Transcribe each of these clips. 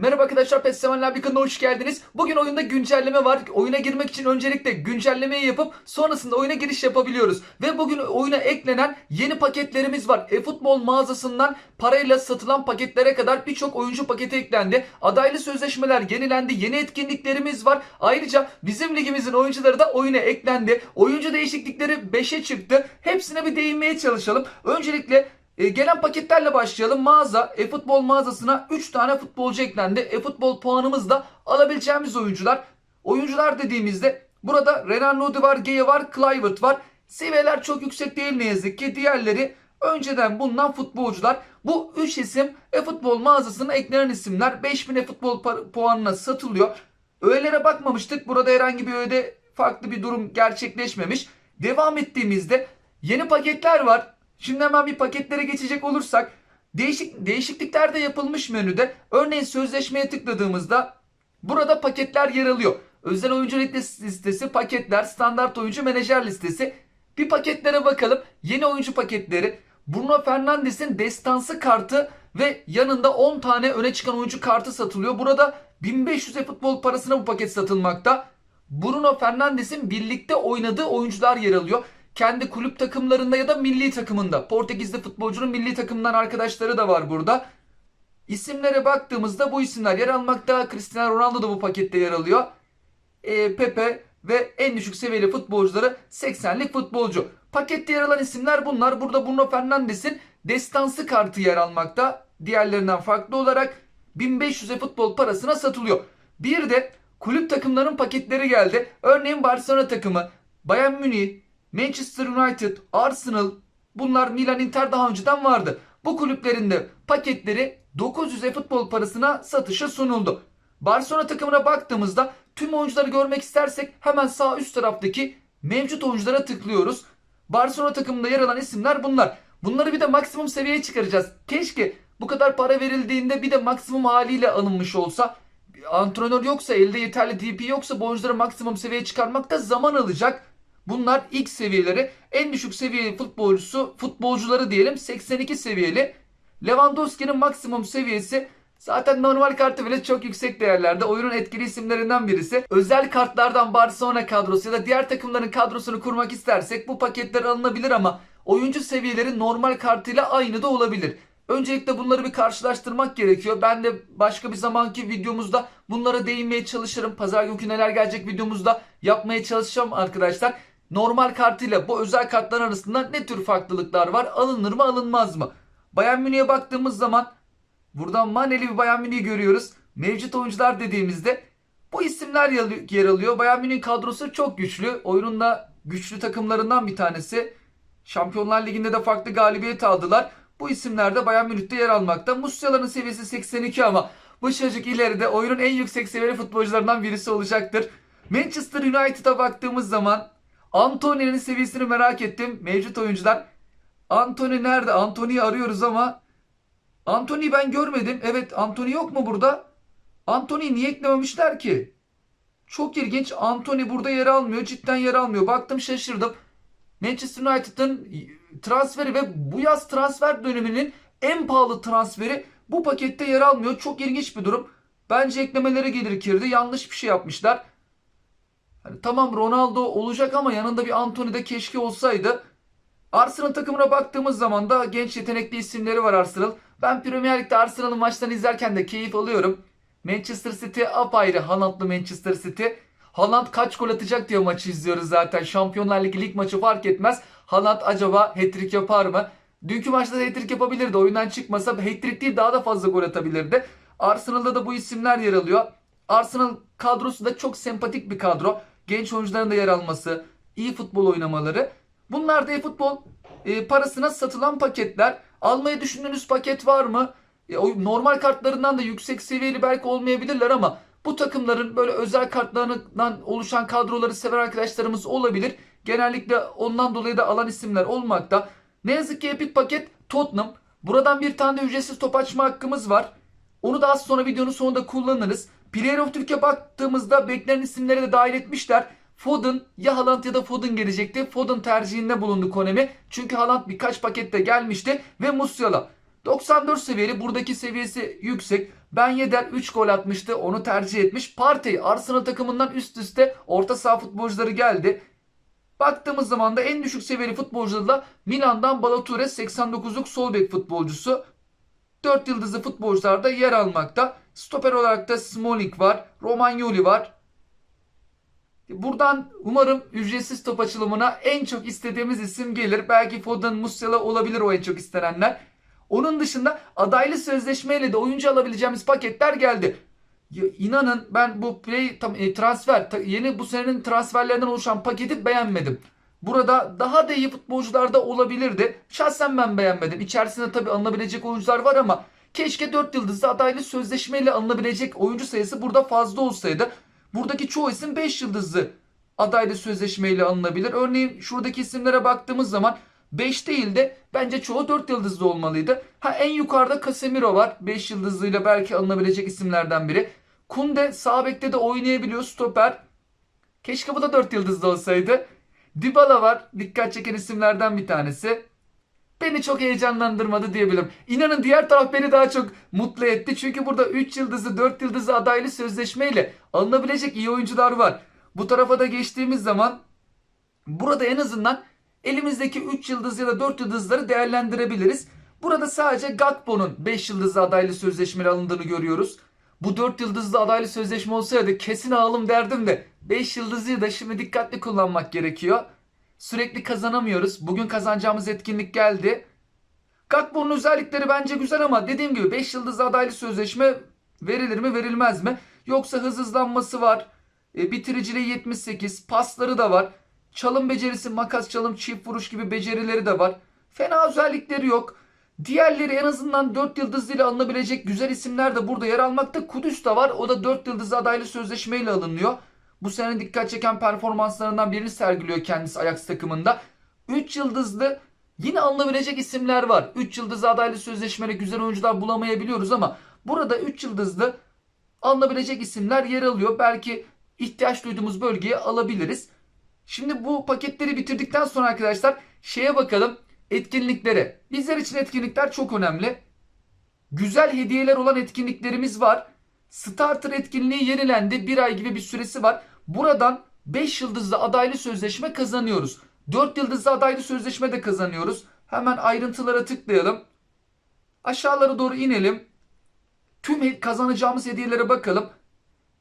Merhaba arkadaşlar PES Sevenler bir kanalına hoş geldiniz. Bugün oyunda güncelleme var. Oyuna girmek için öncelikle güncellemeyi yapıp sonrasında oyuna giriş yapabiliyoruz. Ve bugün oyuna eklenen yeni paketlerimiz var. E-futbol mağazasından parayla satılan paketlere kadar birçok oyuncu paketi eklendi. Adaylı sözleşmeler yenilendi. Yeni etkinliklerimiz var. Ayrıca bizim ligimizin oyuncuları da oyuna eklendi. Oyuncu değişiklikleri 5'e çıktı. Hepsine bir değinmeye çalışalım. Öncelikle e, gelen paketlerle başlayalım. Mağaza, e-futbol mağazasına 3 tane futbolcu eklendi. E-futbol puanımız da alabileceğimiz oyuncular. Oyuncular dediğimizde burada Renan Lodi var, Geye var, Kluivert var. Seviyeler çok yüksek değil ne yazık ki. Diğerleri önceden bulunan futbolcular. Bu 3 isim e-futbol mağazasına eklenen isimler. 5000 e-futbol puanına satılıyor. Öğelere bakmamıştık. Burada herhangi bir öğede farklı bir durum gerçekleşmemiş. Devam ettiğimizde yeni paketler var. Şimdi hemen bir paketlere geçecek olursak değişik değişiklikler de yapılmış menüde. Örneğin sözleşmeye tıkladığımızda burada paketler yer alıyor. Özel oyuncu listesi, paketler, standart oyuncu menajer listesi. Bir paketlere bakalım. Yeni oyuncu paketleri. Bruno Fernandes'in destansı kartı ve yanında 10 tane öne çıkan oyuncu kartı satılıyor. Burada 1500 e futbol parasına bu paket satılmakta. Bruno Fernandes'in birlikte oynadığı oyuncular yer alıyor kendi kulüp takımlarında ya da milli takımında. Portekizli futbolcunun milli takımından arkadaşları da var burada. İsimlere baktığımızda bu isimler yer almakta. Cristiano Ronaldo da bu pakette yer alıyor. E, Pepe ve en düşük seviyeli futbolcuları 80'lik futbolcu. Pakette yer alan isimler bunlar. Burada Bruno Fernandes'in destansı kartı yer almakta. Diğerlerinden farklı olarak 1500 e futbol parasına satılıyor. Bir de kulüp takımlarının paketleri geldi. Örneğin Barcelona takımı, Bayern Münih, Manchester United, Arsenal bunlar Milan Inter daha önceden vardı. Bu kulüplerin de paketleri 900 e futbol parasına satışa sunuldu. Barcelona takımına baktığımızda tüm oyuncuları görmek istersek hemen sağ üst taraftaki mevcut oyunculara tıklıyoruz. Barcelona takımında yer alan isimler bunlar. Bunları bir de maksimum seviyeye çıkaracağız. Keşke bu kadar para verildiğinde bir de maksimum haliyle alınmış olsa. Antrenör yoksa elde yeterli DP yoksa bu oyuncuları maksimum seviyeye çıkarmak da zaman alacak. Bunlar ilk seviyeleri. En düşük seviyeli futbolcusu, futbolcuları diyelim 82 seviyeli. Lewandowski'nin maksimum seviyesi zaten normal kartı bile çok yüksek değerlerde. Oyunun etkili isimlerinden birisi. Özel kartlardan Barcelona kadrosu ya da diğer takımların kadrosunu kurmak istersek bu paketler alınabilir ama oyuncu seviyeleri normal kartıyla aynı da olabilir. Öncelikle bunları bir karşılaştırmak gerekiyor. Ben de başka bir zamanki videomuzda bunlara değinmeye çalışırım. Pazar günkü neler gelecek videomuzda yapmaya çalışacağım arkadaşlar normal kartıyla bu özel kartlar arasında ne tür farklılıklar var? Alınır mı alınmaz mı? Bayern Münih'e baktığımız zaman buradan maneli bir Bayern Münih'i görüyoruz. Mevcut oyuncular dediğimizde bu isimler yer alıyor. Bayern Münih kadrosu çok güçlü. Oyunun da güçlü takımlarından bir tanesi. Şampiyonlar Ligi'nde de farklı galibiyet aldılar. Bu isimler de Bayern Münih'te yer almakta. Musiala'nın seviyesi 82 ama bu çocuk ileride oyunun en yüksek seviyeli futbolcularından birisi olacaktır. Manchester United'a baktığımız zaman Antony'nin seviyesini merak ettim. Mevcut oyuncular. Anthony nerede? Anthony'yi arıyoruz ama Anthony'yi ben görmedim. Evet Anthony yok mu burada? Anthony'yi niye eklememişler ki? Çok ilginç. Anthony burada yer almıyor. Cidden yer almıyor. Baktım şaşırdım. Manchester United'ın transferi ve bu yaz transfer döneminin en pahalı transferi bu pakette yer almıyor. Çok ilginç bir durum. Bence eklemeleri gerekirdi. Yanlış bir şey yapmışlar. Hani tamam Ronaldo olacak ama yanında bir Anthony de keşke olsaydı. Arsenal takımına baktığımız zaman da genç yetenekli isimleri var Arsenal. Ben Premier Lig'de Arsenal'ın maçlarını izlerken de keyif alıyorum. Manchester City apayrı Haaland'lı Manchester City. Haaland kaç gol atacak diye maçı izliyoruz zaten. Şampiyonlar Ligi lig maçı fark etmez. Haaland acaba hat-trick yapar mı? Dünkü maçta da hat-trick yapabilirdi. Oyundan çıkmasa hat-trick değil daha da fazla gol atabilirdi. Arsenal'da da bu isimler yer alıyor. Arsenal kadrosu da çok sempatik bir kadro genç oyuncuların da yer alması, iyi futbol oynamaları. Bunlar da futbol e, parasına satılan paketler. Almayı düşündüğünüz paket var mı? E, normal kartlarından da yüksek seviyeli belki olmayabilirler ama bu takımların böyle özel kartlarından oluşan kadroları seven arkadaşlarımız olabilir. Genellikle ondan dolayı da alan isimler olmakta. Ne yazık ki Epic paket Tottenham. Buradan bir tane de ücretsiz top açma hakkımız var. Onu da az sonra videonun sonunda kullanırız. Player of Türkiye baktığımızda beklenen isimleri de dahil etmişler. Foden ya Haaland ya da Foden gelecekti. Foden tercihinde bulundu Konemi. Çünkü Haaland birkaç pakette gelmişti ve Musiala. 94 seviyeli buradaki seviyesi yüksek. Ben Yedder 3 gol atmıştı onu tercih etmiş. Partey Arsenal takımından üst üste orta saha futbolcuları geldi. Baktığımız zaman da en düşük seviyeli futbolcuları da Milan'dan Balature 89'luk sol bek futbolcusu. 4 yıldızlı futbolcularda yer almakta. Stoper olarak da Smolik var. Romagnoli var. Buradan umarım ücretsiz top açılımına en çok istediğimiz isim gelir. Belki Foden, Musiala olabilir o en çok istenenler. Onun dışında adaylı sözleşmeyle de oyuncu alabileceğimiz paketler geldi. Ya inanın ben bu play tam, e, transfer ta- yeni bu senenin transferlerinden oluşan paketi beğenmedim. Burada daha da iyi futbolcular da olabilirdi. Şahsen ben beğenmedim. İçerisinde tabii alınabilecek oyuncular var ama keşke 4 yıldızlı adaylı sözleşmeyle alınabilecek oyuncu sayısı burada fazla olsaydı. Buradaki çoğu isim 5 yıldızlı adaylı sözleşmeyle alınabilir. Örneğin şuradaki isimlere baktığımız zaman 5 değil de bence çoğu 4 yıldızlı olmalıydı. Ha en yukarıda Casemiro var. 5 yıldızlıyla belki alınabilecek isimlerden biri. Kunde sağ bekte de oynayabiliyor stoper. Keşke bu da 4 yıldızlı olsaydı. Dybala var. Dikkat çeken isimlerden bir tanesi. Beni çok heyecanlandırmadı diyebilirim. İnanın diğer taraf beni daha çok mutlu etti. Çünkü burada 3 yıldızlı 4 yıldızlı adaylı sözleşmeyle alınabilecek iyi oyuncular var. Bu tarafa da geçtiğimiz zaman burada en azından elimizdeki 3 yıldız ya da 4 yıldızları değerlendirebiliriz. Burada sadece Gakpo'nun 5 yıldızlı adaylı sözleşmeyle alındığını görüyoruz. Bu 4 yıldızlı adaylı sözleşme olsaydı kesin alalım derdim de 5 yıldızlıyı da şimdi dikkatli kullanmak gerekiyor. Sürekli kazanamıyoruz. Bugün kazanacağımız etkinlik geldi. Gakpo'nun özellikleri bence güzel ama dediğim gibi 5 yıldızlı adaylı sözleşme verilir mi verilmez mi? Yoksa hız hızlanması var. E, bitiriciliği 78. Pasları da var. Çalım becerisi, makas çalım, çift vuruş gibi becerileri de var. Fena özellikleri yok. Diğerleri en azından 4 yıldızlı ile alınabilecek güzel isimler de burada yer almakta. Kudüs de var. O da 4 yıldızlı adaylı sözleşmeyle alınıyor. Bu sene dikkat çeken performanslarından birini sergiliyor kendisi Ajax takımında. 3 yıldızlı yine alınabilecek isimler var. 3 yıldızlı adaylı sözleşmeyle güzel oyuncular bulamayabiliyoruz ama burada 3 yıldızlı alınabilecek isimler yer alıyor. Belki ihtiyaç duyduğumuz bölgeye alabiliriz. Şimdi bu paketleri bitirdikten sonra arkadaşlar şeye bakalım etkinliklere. Bizler için etkinlikler çok önemli. Güzel hediyeler olan etkinliklerimiz var. Starter etkinliği yenilendi. Bir ay gibi bir süresi var. Buradan 5 yıldızlı adaylı sözleşme kazanıyoruz. 4 yıldızlı adaylı sözleşme de kazanıyoruz. Hemen ayrıntılara tıklayalım. Aşağılara doğru inelim. Tüm kazanacağımız hediyelere bakalım.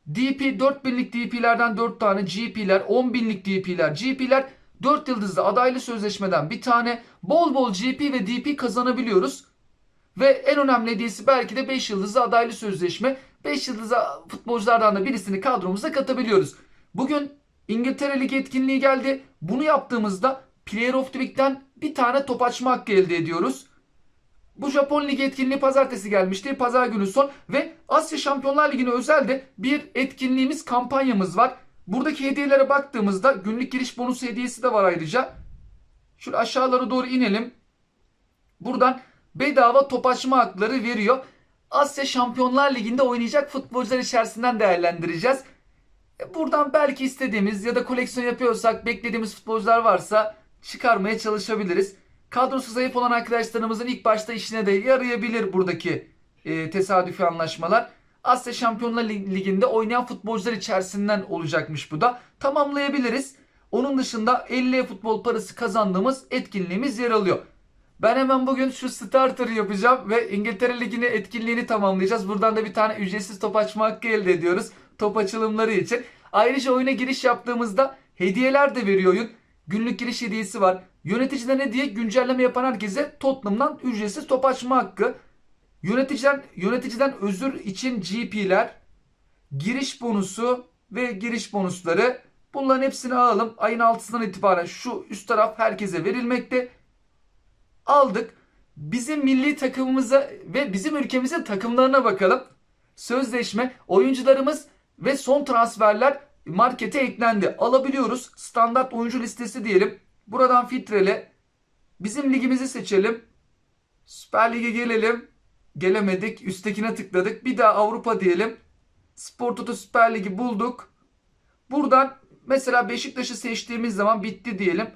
DP 4000'lik DP'lerden 4 tane, GP'ler 10.000'lik DP'ler, GP'ler 4 yıldızlı adaylı sözleşmeden bir tane bol bol GP ve DP kazanabiliyoruz. Ve en önemli hediyesi belki de 5 yıldızlı adaylı sözleşme. 5 yıldızlı futbolculardan da birisini kadromuza katabiliyoruz. Bugün İngiltere Ligi etkinliği geldi. Bunu yaptığımızda Player of the Week'ten bir tane top açma hakkı elde ediyoruz. Bu Japon Ligi etkinliği pazartesi gelmişti. Pazar günü son ve Asya Şampiyonlar Ligi'ne özel de bir etkinliğimiz, kampanyamız var. Buradaki hediyelere baktığımızda günlük giriş bonusu hediyesi de var ayrıca. Şöyle aşağılara doğru inelim. Buradan bedava top açma hakları veriyor. Asya Şampiyonlar Ligi'nde oynayacak futbolcular içerisinden değerlendireceğiz. E, Buradan belki istediğimiz ya da koleksiyon yapıyorsak beklediğimiz futbolcular varsa çıkarmaya çalışabiliriz. Kadrosu zayıf olan arkadaşlarımızın ilk başta işine de yarayabilir buradaki e, tesadüfi anlaşmalar. Asya Şampiyonlar Ligi'nde oynayan futbolcular içerisinden olacakmış bu da. Tamamlayabiliriz. Onun dışında 50 futbol parası kazandığımız etkinliğimiz yer alıyor. Ben hemen bugün şu starter'ı yapacağım ve İngiltere Ligi'ni etkinliğini tamamlayacağız. Buradan da bir tane ücretsiz top açma hakkı elde ediyoruz. Top açılımları için. Ayrıca oyuna giriş yaptığımızda hediyeler de veriyor oyun. Günlük giriş hediyesi var. Yöneticiden hediye güncelleme yapan herkese Tottenham'dan ücretsiz top açma hakkı. Yöneticiden yöneticiden özür için GP'ler, giriş bonusu ve giriş bonusları. Bunların hepsini alalım. Ayın 6'sından itibaren şu üst taraf herkese verilmekte. Aldık. Bizim milli takımımıza ve bizim ülkemizin takımlarına bakalım. Sözleşme, oyuncularımız ve son transferler markete eklendi. Alabiliyoruz. Standart oyuncu listesi diyelim. Buradan filtrele. Bizim ligimizi seçelim. Süper Lig'e gelelim. Gelemedik. Üsttekine tıkladık. Bir daha Avrupa diyelim. Spor Toto Süper Lig'i bulduk. Buradan mesela Beşiktaş'ı seçtiğimiz zaman bitti diyelim.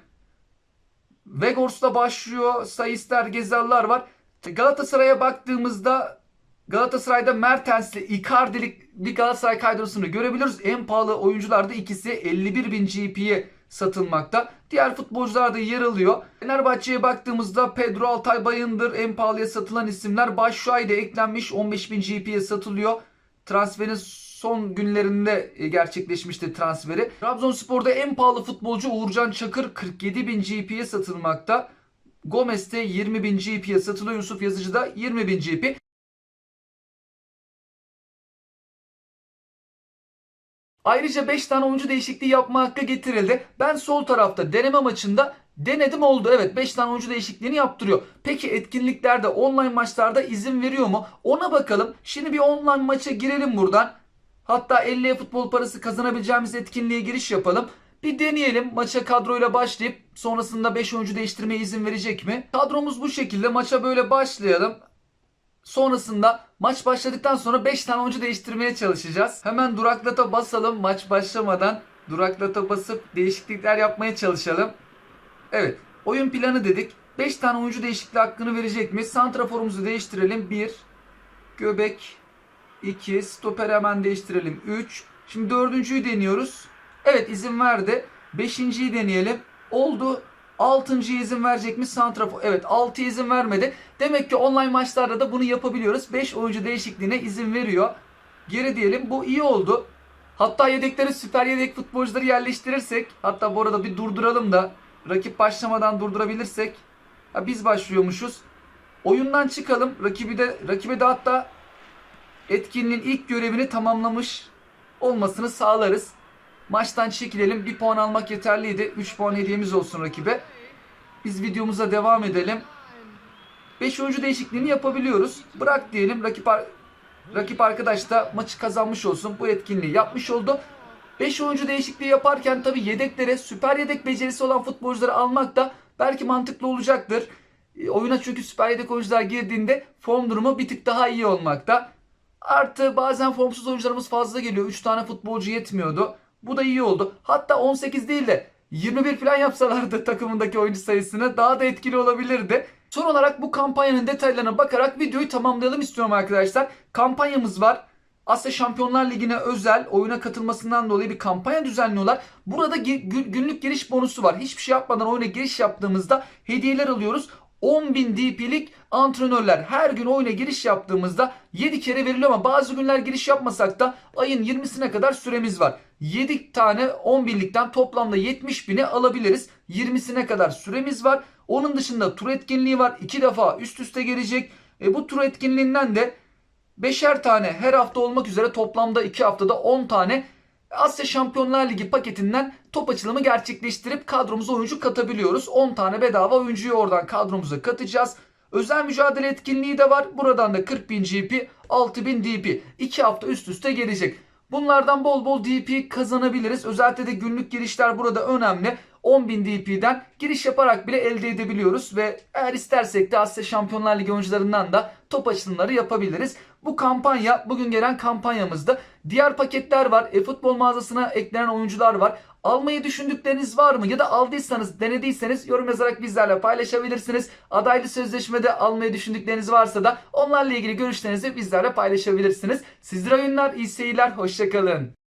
Vegors'la başlıyor. Sayıster Gezallar var. Galatasaray'a baktığımızda Galatasaray'da Mertens'li Icardi'lik bir Galatasaray kadrosunu görebiliyoruz. En pahalı oyuncular da ikisi 51 bin GP'ye satılmakta. Diğer futbolcular da yer alıyor. Fenerbahçe'ye baktığımızda Pedro Altay Bayındır en pahalıya satılan isimler. Başşuay da eklenmiş 15 bin GP'ye satılıyor. Transferin son günlerinde e, gerçekleşmişti transferi. Trabzonspor'da en pahalı futbolcu Uğurcan Çakır 47 bin GP'ye satılmakta. Gomez de 20 bin GP'ye satılıyor. Yusuf Yazıcı da 20 bin GP. Ayrıca 5 tane oyuncu değişikliği yapma hakkı getirildi. Ben sol tarafta deneme maçında denedim oldu. Evet 5 tane oyuncu değişikliğini yaptırıyor. Peki etkinliklerde online maçlarda izin veriyor mu? Ona bakalım. Şimdi bir online maça girelim buradan. Hatta 50 futbol parası kazanabileceğimiz etkinliğe giriş yapalım. Bir deneyelim. Maça kadroyla başlayıp sonrasında 5 oyuncu değiştirmeye izin verecek mi? Kadromuz bu şekilde. Maça böyle başlayalım. Sonrasında maç başladıktan sonra 5 tane oyuncu değiştirmeye çalışacağız. Hemen duraklata basalım maç başlamadan. Duraklata basıp değişiklikler yapmaya çalışalım. Evet oyun planı dedik. 5 tane oyuncu değişikliği hakkını verecek mi? Santraforumuzu değiştirelim. 1. Göbek 2. Stoper hemen değiştirelim. 3. Şimdi dördüncüyü deniyoruz. Evet izin verdi. Beşinciyi deneyelim. Oldu. Altıncıya izin verecek mi? Santrafor. Evet 6 izin vermedi. Demek ki online maçlarda da bunu yapabiliyoruz. 5 oyuncu değişikliğine izin veriyor. Geri diyelim. Bu iyi oldu. Hatta yedekleri süper yedek futbolcuları yerleştirirsek. Hatta bu arada bir durduralım da. Rakip başlamadan durdurabilirsek. Ha, biz başlıyormuşuz. Oyundan çıkalım. Rakibi de, rakibe de hatta etkinliğin ilk görevini tamamlamış olmasını sağlarız. Maçtan çekilelim. Bir puan almak yeterliydi. 3 puan hediyemiz olsun rakibe. Biz videomuza devam edelim. 5 oyuncu değişikliğini yapabiliyoruz. Bırak diyelim. Rakip ar- rakip arkadaş da maçı kazanmış olsun. Bu etkinliği yapmış oldu. 5 oyuncu değişikliği yaparken tabi yedeklere süper yedek becerisi olan futbolcuları almak da belki mantıklı olacaktır. E, Oyuna çünkü süper yedek oyuncular girdiğinde form durumu bir tık daha iyi olmakta. Artı bazen formsuz oyuncularımız fazla geliyor. 3 tane futbolcu yetmiyordu. Bu da iyi oldu. Hatta 18 değil de 21 falan yapsalardı takımındaki oyuncu sayısını daha da etkili olabilirdi. Son olarak bu kampanyanın detaylarına bakarak videoyu tamamlayalım istiyorum arkadaşlar. Kampanyamız var. Asya Şampiyonlar Ligi'ne özel oyuna katılmasından dolayı bir kampanya düzenliyorlar. Burada günlük giriş bonusu var. Hiçbir şey yapmadan oyuna giriş yaptığımızda hediyeler alıyoruz. 10.000 DP'lik antrenörler her gün oyuna giriş yaptığımızda 7 kere veriliyor ama bazı günler giriş yapmasak da ayın 20'sine kadar süremiz var. 7 tane 10 binlikten toplamda 70 bini alabiliriz. 20'sine kadar süremiz var. Onun dışında tur etkinliği var. 2 defa üst üste gelecek. E, bu tur etkinliğinden de Beşer tane her hafta olmak üzere toplamda 2 haftada 10 tane Asya Şampiyonlar Ligi paketinden top açılımı gerçekleştirip kadromuza oyuncu katabiliyoruz. 10 tane bedava oyuncuyu oradan kadromuza katacağız. Özel mücadele etkinliği de var. Buradan da 40.000 GP, 6.000 DP. 2 hafta üst üste gelecek. Bunlardan bol bol DP kazanabiliriz. Özellikle de günlük girişler burada önemli. 10.000 DP'den giriş yaparak bile elde edebiliyoruz ve eğer istersek de Asya Şampiyonlar Ligi oyuncularından da top açılımları yapabiliriz. Bu kampanya bugün gelen kampanyamızda. Diğer paketler var. E-futbol mağazasına eklenen oyuncular var. Almayı düşündükleriniz var mı? Ya da aldıysanız, denediyseniz yorum yazarak bizlerle paylaşabilirsiniz. Adaylı sözleşmede almayı düşündükleriniz varsa da onlarla ilgili görüşlerinizi bizlerle paylaşabilirsiniz. Sizlere oyunlar, iyi seyirler, hoşçakalın.